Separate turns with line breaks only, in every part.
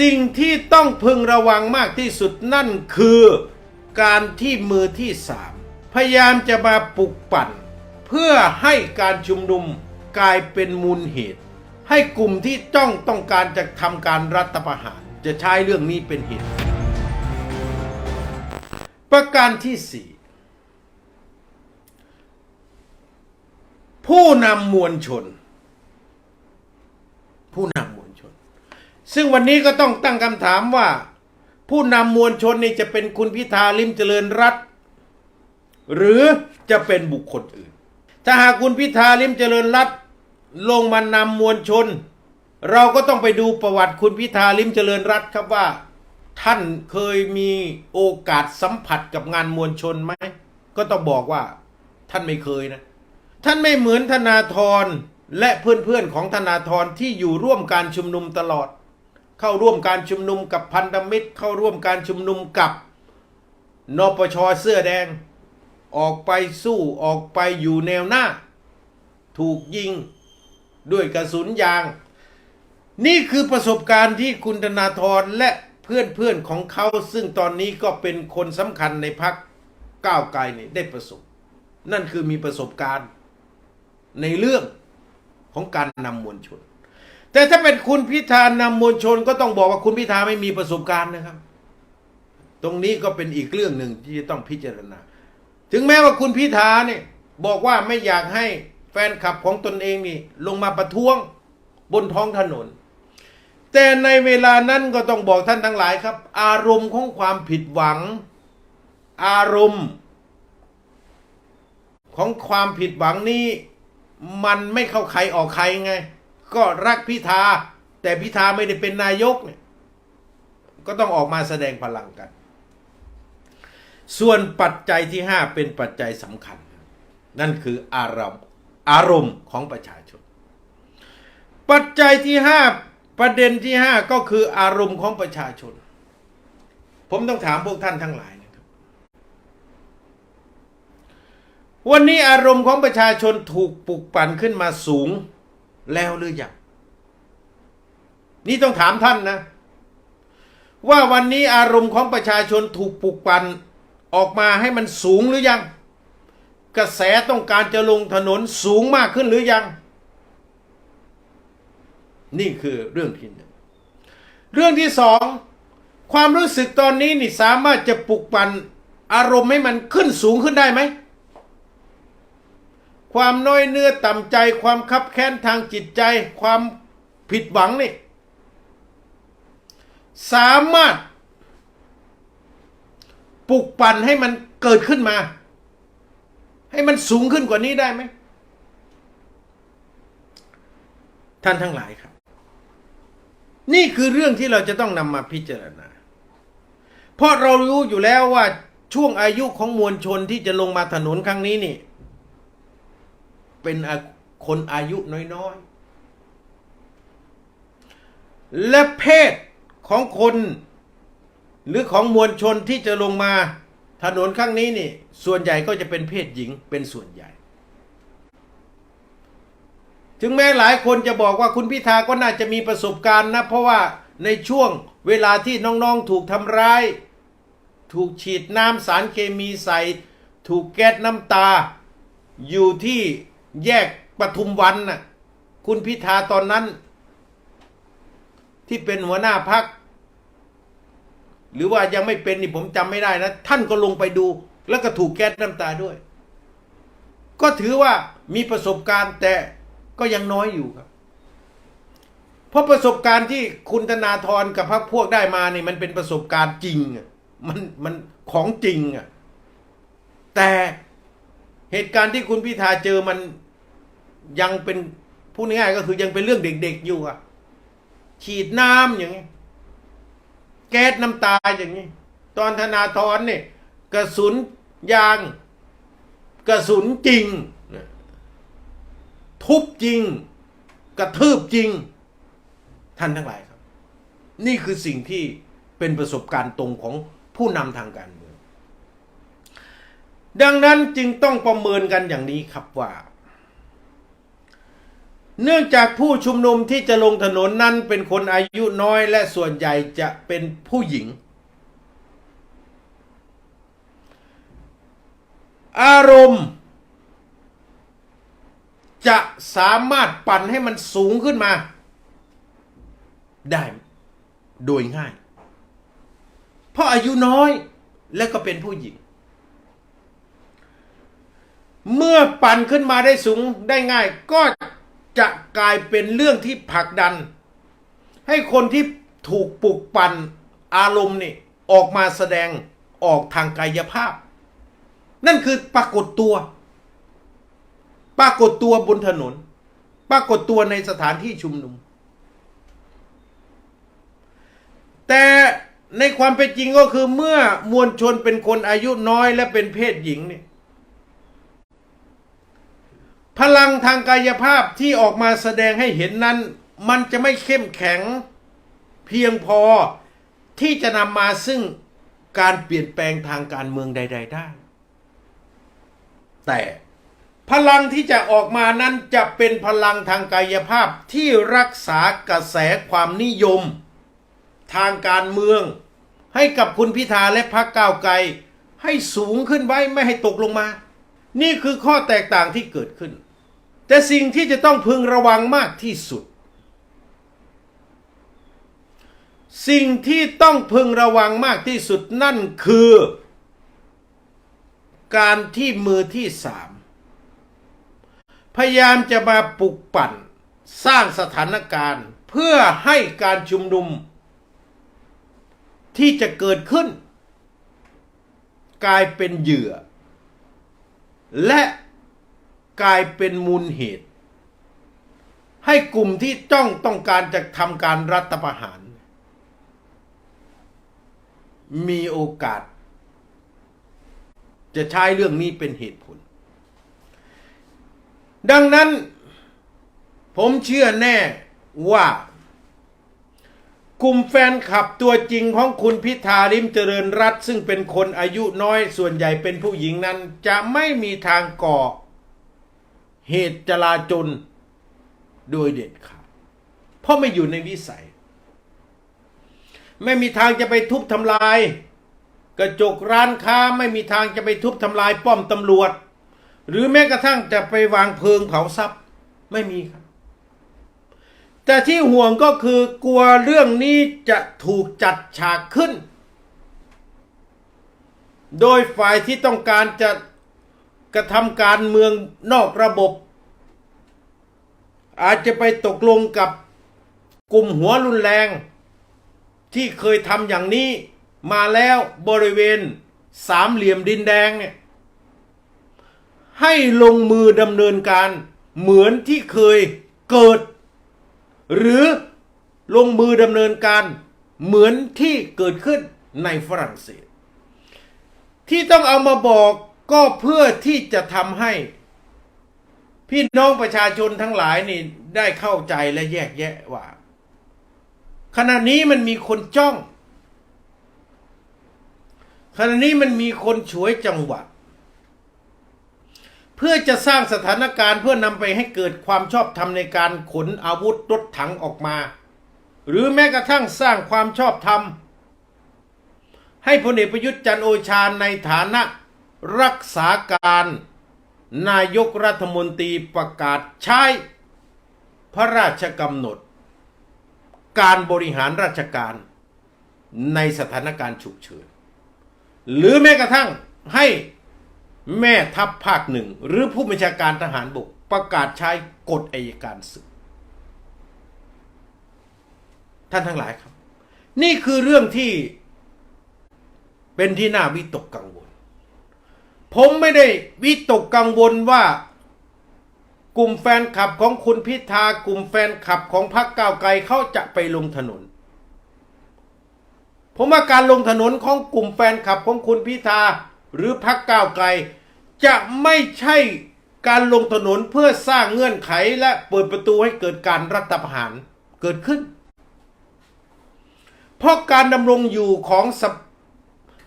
สิ่งที่ต้องพึงระวังมากที่สุดนั่นคือการที่มือที่สามพยายามจะมาปลุกปั่น เพื่อให้การชุมนุมกลายเป็นมูลเหตุ ให้กลุ่มที่จ้องต้องการจะทำการรัฐประหาร จะใช้เรื่องนี้เป็นเหตุ ประการที่สี่ผู้นำมวลชน ผู้นำ ซึ่งวันนี้ก็ต้องตั้งคำถามว่า ผู้นำมวลชนนี่จะเป็นคุณพิธาลิมเจริญรัตหรือจะเป็นบุคคลอื่น ถ้าหากคุณพิธาลิมเจริญรัตลงมานำมวลชน เราก็ต้องไปดูประวัติคุณพิธาลิมเจริญรัตครับว่า ท่านเคยมีโอกาสสัมผัสกับงานมวลชนไหมก็ต้องบอกว่า ท่านไม่เคยนะ ท่านไม่เหมือนธนาธรและเพื่อนๆของธนาธรที่อยู่ร่วมการชุมนุมตลอด เข้าร่วมการชุมนุมกับพันธมิตร เข้าร่วมการชุมนุมกับนปชเสื้อแดง ออกไปสู้ออกไปอยู่แนวหน้า ถูกยิงด้วยกระสุนยาง นี่คือประสบการณ์ที่คุณธนาธรและเพื่อนๆของเขาซึ่งตอนนี้ก็เป็นคนสำคัญในพักก้าวไกลนี่ได้ประสบ นั่นคือมีประสบการณ์ในเรื่องของการนำมวลชน แต่ถ้าเป็นคุณพิธานำมวลชนก็ต้องบอกว่าคุณพิธาไม่มีประสบการณ์นะครับ ตรงนี้ก็เป็นอีกเรื่องหนึ่งที่จะต้องพิจารณา ถึงแม้ว่าคุณพิธาเนี่ยบอกว่าไม่อยากให้แฟนคลับของตนเองนี่ ลงมาประท้วงบนท้องถนน แต่ในเวลานั้นก็ต้องบอกท่านทั้งหลายครับ อารมณ์ของความผิดหวัง อารมณ์ ของความผิดหวังนี้ มันไม่เข้าใครออกใครไง ก็รักพิธา แต่พิธาไม่ได้เป็นนายกเนี่ยก็ต้องออกมาแสดงพลังกัน ส่วนปัจจัยที่ห้าเป็นปัจจัยสำคัญ นั่นคืออารมณ์อารมณ์ของประชาชน ปัจจัยที่ห้าประเด็นที่ห้าก็คืออารมณ์ของประชาชน ผมต้องถามพวกท่านทั้งหลายนะครับ วันนี้อารมณ์ของประชาชนถูกปลุกปั่นขึ้นมาสูง แล้วหรือยังนี่ต้องถามท่านนะ ว่าวันนี้อารมณ์ของประชาชนถูกปลุกปั่นออกมาให้มันสูงหรือยัง กระแสต้องการจะลงถนนสูงมากขึ้นหรือยัง นี่คือเรื่องที่หนึ่งเรื่องที่สองความรู้สึกตอนนี้นี่สามารถจะปลุกปั่นอารมณ์ให้มันขึ้นสูงขึ้นได้ไหม ความน้อยเนื้อต่ำใจ ความคับแค้นทางจิตใจ ความผิดหวังนี่ สามารถปลุกปั่นให้มันเกิดขึ้นมา ให้มันสูงขึ้นกว่านี้ได้ไหม ท่านทั้งหลายครับ นี่คือเรื่องที่เราจะต้องนำมาพิจารณา เพราะเรารู้อยู่แล้วว่าช่วงอายุของมวลชนที่จะลงมาถนนครั้งนี้นี่ เป็นคนอายุน้อยๆ และเพศของคนหรือของมวลชนที่จะลงมาถนนครั้งนี้นี่ ส่วนใหญ่ก็จะเป็นเพศหญิงเป็นส่วนใหญ่ ถึงแม้หลายคนจะบอกว่าคุณพิธาก็น่าจะมีประสบการณ์นะ เพราะว่าในช่วงเวลาที่น้องๆถูกทำร้าย ถูกฉีดน้ำสารเคมีใส่ ถูกแก๊สน้ำตา อยู่ที่ แยกปทุมวันน่ะ คุณพิธาตอนนั้น ที่เป็นหัวหน้าพัก หรือว่ายังไม่เป็นนี่ผมจำไม่ได้นะ ท่านก็ลงไปดู แล้วก็ถูกแก๊สน้ำตาด้วย ก็ถือว่ามีประสบการณ์แต่ก็ยังน้อยอยู่ครับ เพราะประสบการณ์ที่คุณธนาธรกับพรรคพวกได้มานี่มันเป็นประสบการณ์จริงอะมันมันของจริงอะแต่เหตุการณ์ที่คุณพิธาเจอมัน ยังเป็นพูดง่ายๆก็คือยังเป็นเรื่องเด็กๆอยู่อะฉีดน้ำอย่างนี้ แก๊สน้ำตาอย่างนี้ ตอนธนาธรเนี่ยกระสุนยาง กระสุนจริง ทุบจริง กระทืบจริง ท่านทั้งหลายครับ นี่คือสิ่งที่เป็นประสบการณ์ตรงของผู้นำทางการเมือง ดังนั้นจึงต้องประเมินกันอย่างนี้ครับว่า เนื่องจากผู้ชุมนุมที่จะลงถนนนั้นเป็นคนอายุน้อยและส่วนใหญ่จะเป็นผู้หญิง อารมณ์ จะสามารถปั่นให้มันสูงขึ้นมา ได้โดยง่าย เพราะอายุน้อยและก็เป็นผู้หญิง เมื่อปั่นขึ้นมาได้สูงได้ง่ายก็ จะกลายเป็นเรื่องที่ผลักดัน ให้คนที่ถูกปลุกปั่นอารมณ์นี่ออกมาแสดงออกทางกายภาพ นั่นคือปรากฏตัว ปรากฏตัวบนถนน ปรากฏตัวในสถานที่ชุมนุม แต่ในความเป็นจริงก็คือเมื่อมวลชนเป็นคนอายุน้อยและเป็นเพศหญิงเนี่ย พลังทางกายภาพที่ออกมาแสดงให้เห็นนั้น มันจะไม่เข้มแข็ง เพียงพอที่จะนำมาซึ่งการเปลี่ยนแปลงทางการเมืองใด ๆ ได้ แต่พลังที่จะออกมานั้นจะเป็นพลังทางกายภาพที่รักษากระแสความนิยม ทางการเมือง ให้กับคุณพิธาและพรรคก้าวไกลให้สูงขึ้นไว้ไม่ให้ตกลงมา นี่คือข้อแตกต่างที่เกิดขึ้น แต่สิ่งที่จะต้องพึงระวังมากที่สุด สิ่งที่ต้องพึงระวังมากที่สุดนั่นคือ การที่มือที่สามพยายามจะมาปลุกปั่นสร้างสถานการณ์เพื่อให้การชุมนุม ที่จะเกิดขึ้น กลายเป็นเหยื่อ และ กลายเป็นมูลเหตุ ให้กลุ่มที่จ้องต้องการจะทำการรัฐประหาร มีโอกาส จะใช้เรื่องนี้เป็นเหตุผล ดังนั้น ผมเชื่อแน่ว่ากลุ่มแฟนคลับตัวจริงของคุณพิธาลิมเจริญรัตซึ่งเป็นคนอายุน้อยส่วนใหญ่เป็นผู้หญิงนั้น จะไม่มีทางก่อ เหตุจลาจลโดยเด็ดขาดเพราะไม่อยู่ในวิสัย ไม่มีทางจะไปทุบทำลาย กระจกร้านค้าไม่มีทางจะไปทุบทำลายป้อมตำรวจ หรือแม้กระทั่งจะไปวางเพลิงเผาทรัพย์ไม่มีครับ แต่ที่ห่วงก็คือกลัวเรื่องนี้จะถูกจัดฉากขึ้น โดยฝ่ายที่ต้องการจะ กระทำการเมืองนอกระบบ อาจจะไปตกลงกับกลุ่มหัวรุนแรง ที่เคยทำอย่างนี้มาแล้วบริเวณสามเหลี่ยมดินแดงเนี่ยให้ลงมือดำเนินการเหมือนที่เคยเกิด หรือลงมือดำเนินการเหมือนที่เกิดขึ้นในฝรั่งเศส ที่ต้องเอามาบอก ก็เพื่อที่จะทำให้ พี่น้องประชาชนทั้งหลายนี่ได้เข้าใจและแยกแยะว่า ขณะนี้มันมีคนจ้อง ขณะนี้มันมีคนฉวยจังหวะ เพื่อจะสร้างสถานการณ์เพื่อนำไปให้เกิดความชอบธรรมในการขนอาวุธรถถังออกมา หรือแม้กระทั่งสร้างความชอบธรรมให้พลเอกประยุทธ์จันโอชาในฐานะ รักษาการนายกรัฐมนตรีประกาศใช้พระราชกำหนด การบริหารราชการในสถานการณ์ฉุกเฉิน หรือแม้กระทั่งให้แม่ทัพภาคหนึ่ง หรือผู้บัญชาการทหารบกประกาศใช้กฎอายการศึก ท่านทั้งหลายครับ นี่คือเรื่องที่เป็นที่น่าวิตกกังวล ผมไม่ได้วิตกกังวลว่า กลุ่มแฟนคลับของคุณพิธากลุ่มแฟนคลับของพรรคก้าวไกลเขาจะไปลงถนน ผมว่าการลงถนนของกลุ่มแฟนคลับของคุณพิธาหรือพรรคก้าวไกล จะไม่ใช่การลงถนนเพื่อสร้างเงื่อนไขและเปิดประตูให้เกิดการรัฐประหารเกิดขึ้น เพราะการดำรงอยู่ของ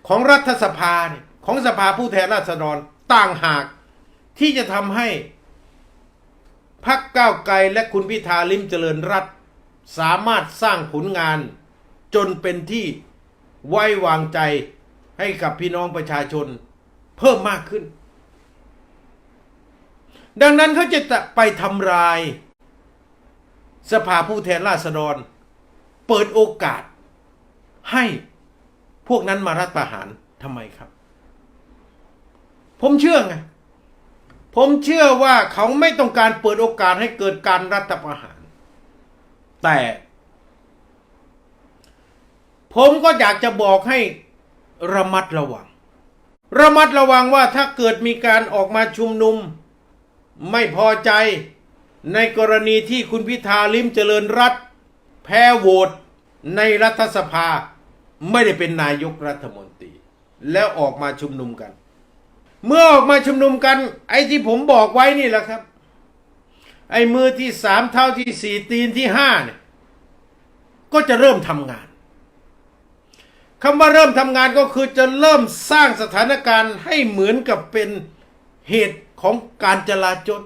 ของรัฐสภาเนี่ย ของสภาผู้แทนราษฎรต่างหากที่จะทำให้พักก้าวไกลและคุณพิธาลิมเจริญรัตสามารถสร้างผลงานจนเป็นที่ไว้วางใจให้กับพี่น้องประชาชนเพิ่มมากขึ้น ดังนั้นเขาจะไปทำลาย สภาผู้แทนราษฎร เปิดโอกาสให้พวกนั้นมารัฐประหารทำไมครับ ผมเชื่อไงผมเชื่อว่าเขาไม่ต้องการเปิดโอกาสให้เกิดการรัฐประหาร แต่ ผมก็อยากจะบอกให้ระมัดระวัง ระมัดระวังว่าถ้าเกิดมีการออกมาชุมนุม ไม่พอใจในกรณีที่คุณพิธาลิมเจริญรัตแพ้โหวตในรัฐสภาไม่ได้เป็นนายกรัฐมนตรี แล้วออกมาชุมนุมกัน เมื่อออกมาชุมนุมกัน ไอ้ที่ผมบอกไว้นี่แหละครับ ไอ้มือที่สามเท้าที่สี่ตีนที่ห้าเนี่ย ก็จะเริ่มทำงานคำว่าเริ่มทำงานก็คือจะเริ่มสร้างสถานการณ์ให้เหมือนกับเป็นเหตุของการจลาจล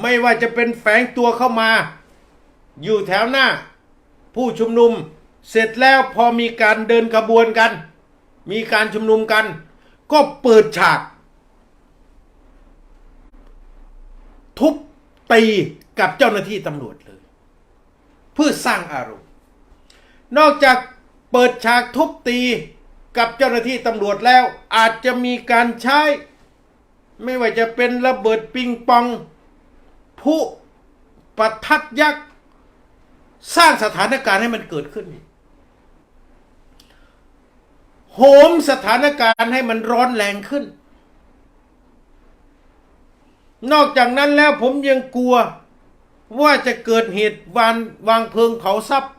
ไม่ว่าจะเป็นแฝงตัวเข้ามา อยู่แถวหน้า ผู้ชุมนุมเสร็จแล้วพอมีการเดินขบวนกัน มีการชุมนุมกัน ก็เปิดฉาก ทุบตีกับเจ้าหน้าที่ตำรวจเลย เพื่อสร้างอารมณ์ นอกจากเปิดฉากทุบตีกับเจ้าหน้าที่ตำรวจแล้วอาจจะมีการใช้ ไม่ว่าจะเป็นระเบิดปิงปองผู้ประทัดยักษ์ สร้างสถานการณ์ให้มันเกิดขึ้น โหมสถานการณ์ให้มันร้อนแรงขึ้น นอกจากนั้นแล้วผมยังกลัวว่าจะเกิดเหตุวานวางเพลิงเผาทรัพย์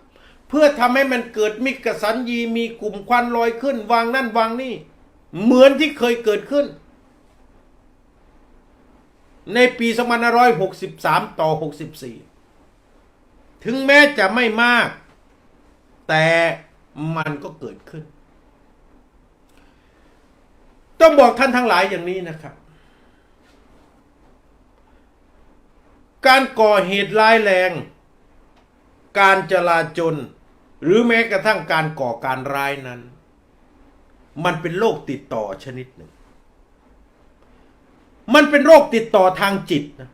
เพื่อทำให้มันเกิดมิกสันยีมีกลุ่มควันลอยขึ้น วางนั่นวางนี่ เหมือนที่เคยเกิดขึ้น ในปี2563 ต่อ 64 ถึงแม้จะไม่มาก แต่มันก็เกิดขึ้น ต้องบอกท่านทั้งหลายอย่างนี้นะครับ การก่อเหตุร้ายแรง การจลาจลหรือแม้กระทั่งการก่อการร้ายนั้น มันเป็นโรคติดต่อชนิดหนึ่ง มันเป็นโรคติดต่อทางจิตนะ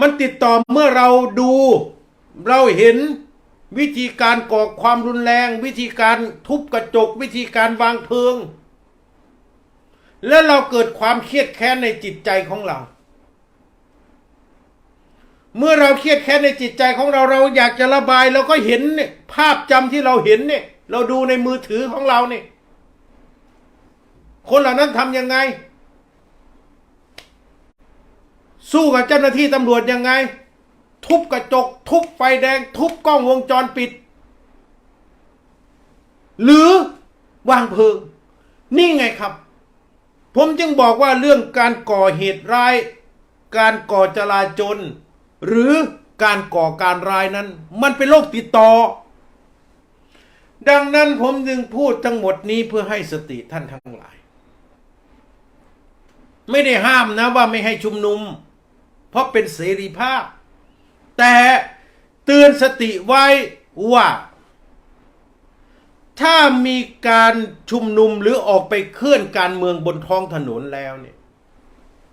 มันติดต่อเมื่อเราดู เราเห็น วิธีการก่อความรุนแรง วิธีการทุบกระจก วิธีการวางเพลิง และเราเกิดความเครียดแค้นในจิตใจของเรา เมื่อเราเครียดแค้นในจิตใจของเราเราอยากจะระบายเราก็เห็นเนี่ยภาพจำที่เราเห็นเนี่ยเราดูในมือถือของเราเนี่ยคนเหล่านั้นทำยังไง สู้กับเจ้าหน้าที่ตำรวจยังไง ทุบกระจก ทุบไฟแดง ทุบกล้องวงจรปิด หรือวางเพลิง นี่ไงครับ ผมจึงบอกว่าเรื่องการก่อเหตุร้าย การก่อจลาจลหรือการก่อการร้ายนั้น มันเป็นโรคติดต่อ ดังนั้นผมจึงพูดทั้งหมดนี้เพื่อให้สติท่านทั้งหลาย ไม่ได้ห้ามนะว่าไม่ให้ชุมนุม เพราะเป็นเสรีภาพ แต่เตือนสติไว้ว่า ถ้ามีการชุมนุมหรือออกไปเคลื่อนการเมืองบนท้องถนนแล้วเนี่ย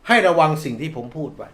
ให้ระวังสิ่งที่ผมพูดไว้